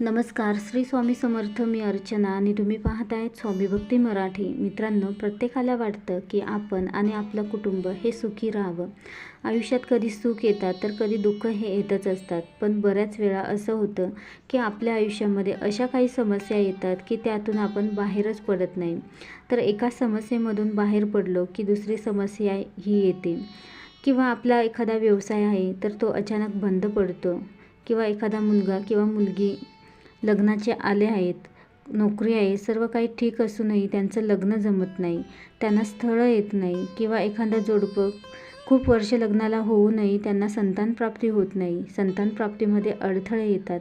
नमस्कार श्री स्वामी समर्थ मी अर्चना आणि तुम्ही पाहत आहेत स्वामी भक्ती मराठी. मित्रांनो प्रत्येकाला वाटतं की आपण आणि आपलं कुटुंब हे सुखी राहावं. आयुष्यात कधी सुख येतात तर कधी दुःख हे येतच असतात. पण बऱ्याच वेळा असं होतं की आपल्या आयुष्यामध्ये अशा काही समस्या येतात की त्यातून आपण बाहेरच पडत नाही. तर एका समस्येमधून बाहेर पडलो की दुसरी समस्या ही येते. किंवा आपला एखादा व्यवसाय आहे तर तो अचानक बंद पडतो. किंवा एखादा मुलगा किंवा मुलगी लग्नाचे आले आहेत नोकरी आहे सर्व काही ठीक असूनही त्यांचं लग्न जमत नाही. त्यांना स्थळं येत नाही किंवा एखादा जोडपं. खूप वर्ष लग्नाला होऊनही त्यांना संतानप्राप्ती होत नाही. संतानप्राप्तीमध्ये अडथळे येतात.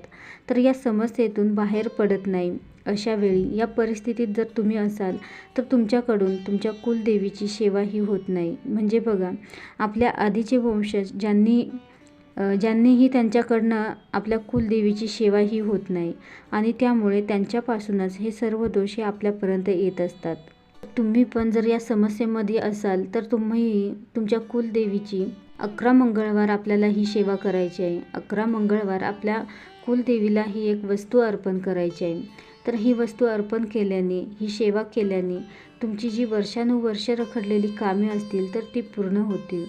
तर या समस्येतून बाहेर पडत नाही. अशा वेळी या परिस्थितीत जर तुम्ही असाल तर तुमच्याकडून तुमच्या कुलदेवीची सेवाही होत नाही. म्हणजे बघा आपल्या आधीचे वंशज ज्यांनी ज्यांनीही त्यांच्याकडनं आपल्या कुलदेवीची सेवा ही होत नाही आणि त्यामुळे त्यांच्यापासूनच हे सर्व दोष हे आपल्यापर्यंत येत असतात. तुम्ही पण जर या समस्येमध्ये असाल तर तुम्ही तुमच्या कुलदेवीची अकरा मंगळवार आपल्याला ही सेवा करायची आहे. अकरा मंगळवार आपल्या कुलदेवीला ही एक वस्तू अर्पण करायची आहे. तर ही वस्तू अर्पण केल्याने ही सेवा केल्याने तुमची जी वर्षानुवर्ष रखडलेली कामे असतील तर ती पूर्ण होतील.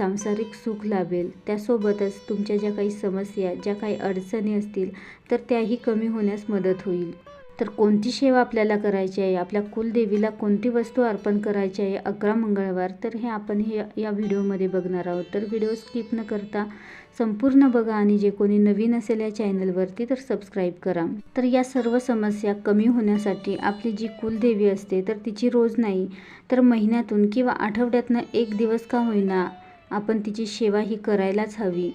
सांसारिक सुख लाभेल. त्यासोबतच तुमच्या ज्या काही समस्या ज्या काही अडचणी असतील तर त्याही कमी होण्यास मदत होईल. तर कोणती सेवा आपल्याला करायची आहे? आपल्या कुलदेवीला कोणती वस्तू अर्पण करायची आहे? अकरा मंगळवार. तर हे आपण हे या व्हिडिओमध्ये बघणार आहोत. तर व्हिडिओ स्किप न करता संपूर्ण बघा आणि जे कोणी नवीन असेल या चॅनलवरती तर सबस्क्राईब करा. तर या सर्व समस्या कमी होण्यासाठी आपली जी कुलदेवी असते तर तिची रोज नाही तर महिन्यातून किंवा आठवड्यातनं एक दिवस का होईना आपण तिची सेवा ही करायलाच हवी.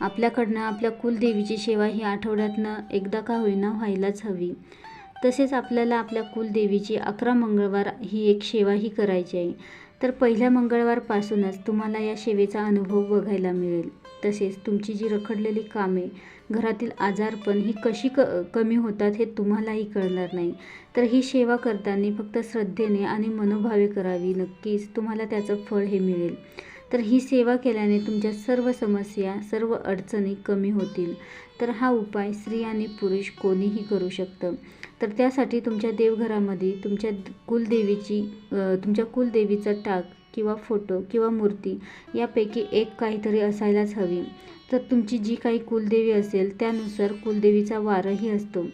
आपल्याकडनं आपल्या कुलदेवीची सेवा ही आठवड्यातनं एकदा का होईना व्हायलाच हवी. तसेच आपल्याला आपल्या कुलदेवीची अकरा मंगळवार ही एक सेवा ही करायची आहे. तर पहिल्या मंगळवारपासूनच तुम्हाला या सेवेचा अनुभव बघायला मिळेल. तसेच तुमची जी रखडलेली कामे घरातील आजारपण ही कशी क कमी होतात हे तुम्हालाही कळणार नाही. तर ही सेवा करताना फक्त श्रद्धेने आणि मनोभावे करावी. नक्कीच तुम्हाला त्याचं फळ हे मिळेल. तर ही सेवा केल्याने तुमच्या सर्व समस्या सर्व अडचणी कमी होतील. तर हा उपाय स्त्री आणि पुरुष कोणीही करू शकतं. तर त्यासाठी तुमच्या देवघरामध्ये तुमच्या कुलदेवीची तुमच्या कुलदेवीचा टाक किंवा फोटो किंवा मूर्ती यापैकी एक काहीतरी असायलाच हवी. तर तुमची जी काही कुलदेवी असेल त्यानुसार कुलदेवीचा वारही असतो.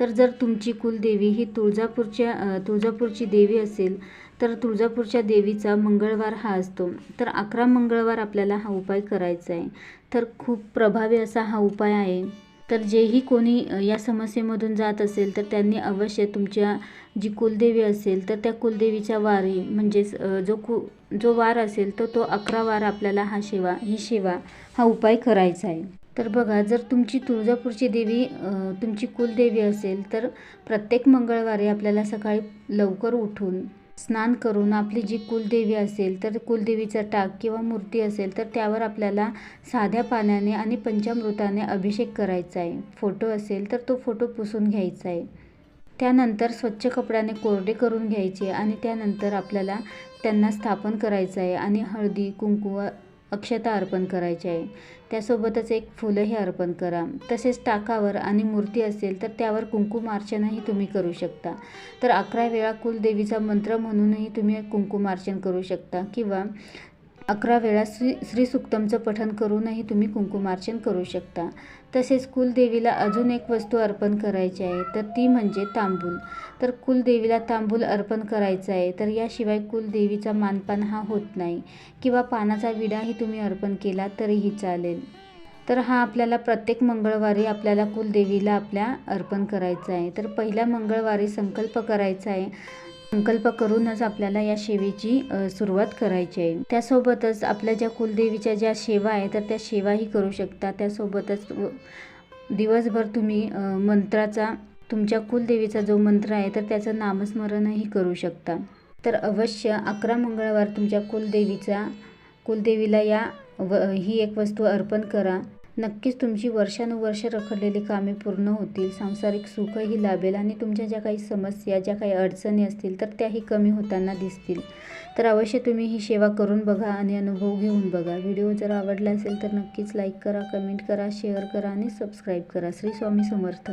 तर जर तुमची कुलदेवी ही तुळजापूरच्या तुळजापूरची देवी असेल तर तुळजापूरच्या देवीचा मंगळवार हा असतो. तर अकरा मंगळवार आपल्याला हा उपाय करायचा आहे. तर खूप प्रभावी असा हा उपाय आहे. तर जेही कोणी या समस्येमधून जात असेल तर त्यांनी अवश्य तुमच्या जी कुलदेवी असेल तर त्या कुलदेवीच्या वारी म्हणजेच जो कु जो वार असेल तर तो अकरा वार आपल्याला हा सेवा ही सेवा हा उपाय करायचा आहे. तर बघा जर तुमची तुळजापूरची देवी तुमची कुलदेवी असेल तर प्रत्येक मंगळवारी आपल्याला सकाळी लवकर उठून स्नान करून आपली जी कुलदेवी असेल तर कुलदेवीचा टाक किंवा मूर्ती असेल तर त्यावर आपल्याला साध्या पाण्याने आणि पंचामृताने अभिषेक करायचा आहे. फोटो असेल तर तो फोटो पुसून घ्यायचा आहे. त्यानंतर स्वच्छ कपड्याने कोरडे करून घ्यायचे आणि त्यानंतर आपल्याला त्यांना स्थापन करायचं आहे आणि हळदी कुंकू अक्षता अर्पण करायची आहे. त्यासोबतच एक फुलंही अर्पण करा. तसेच टाकावर आणि मूर्ती असेल तर त्यावर कुंकुमार्चनही तुम्ही करू शकता. तर अकरा वेळा कुलदेवीचा मंत्र म्हणूनही तुम्ही कुंकुमार्चन करू शकता किंवा अकरा वेळा श्री श्रीसुक्तमचं पठण करूनही तुम्ही कुंकुमार्चन करू शकता. तसेच कुलदेवीला अजून एक वस्तू अर्पण करायची आहे तर ती म्हणजे तांबूल. तर कुलदेवीला तांबूल अर्पण करायचं आहे तर याशिवाय कुलदेवीचा मानपान हा होत नाही किंवा पानाचा विडाही तुम्ही अर्पण केला तरीही चालेल. तर हा आपल्याला प्रत्येक मंगळवारी आपल्याला कुलदेवीला आपल्या अर्पण करायचा आहे. तर पहिल्या मंगळवारी संकल्प करायचा आहे संकल्प करूनच आपल्याला या सेवेची सुरुवात करायची आहे. त्यासोबतच आपल्या ज्या कुलदेवीच्या ज्या सेवा आहे तर त्या सेवाही करू शकता. त्यासोबतच दिवसभर तुम्ही मंत्राचा तुमच्या कुलदेवीचा जो मंत्र आहे तर त्याचं नामस्मरणही करू शकता. तर अवश्य अकरा मंगळवार तुमच्या कुलदेवीचा कुलदेवीला या व ही एक वस्तू अर्पण करा. नक्कीच तुमची वर्षानुवर्ष रखडलेली कामे पूर्ण होतील. सांसारिक सुखही लाभेल आणि तुमच्या ज्या काही समस्या ज्या काही अडचणी असतील तर त्याही कमी होताना दिसतील. तर अवश्य तुम्ही ही सेवा करून बघा आणि अनुभव घेऊन बघा. व्हिडिओ जर आवडला असेल तर नक्कीच लाईक करा कमेंट करा शेअर करा आणि सबस्क्राईब करा. श्री स्वामी समर्थ.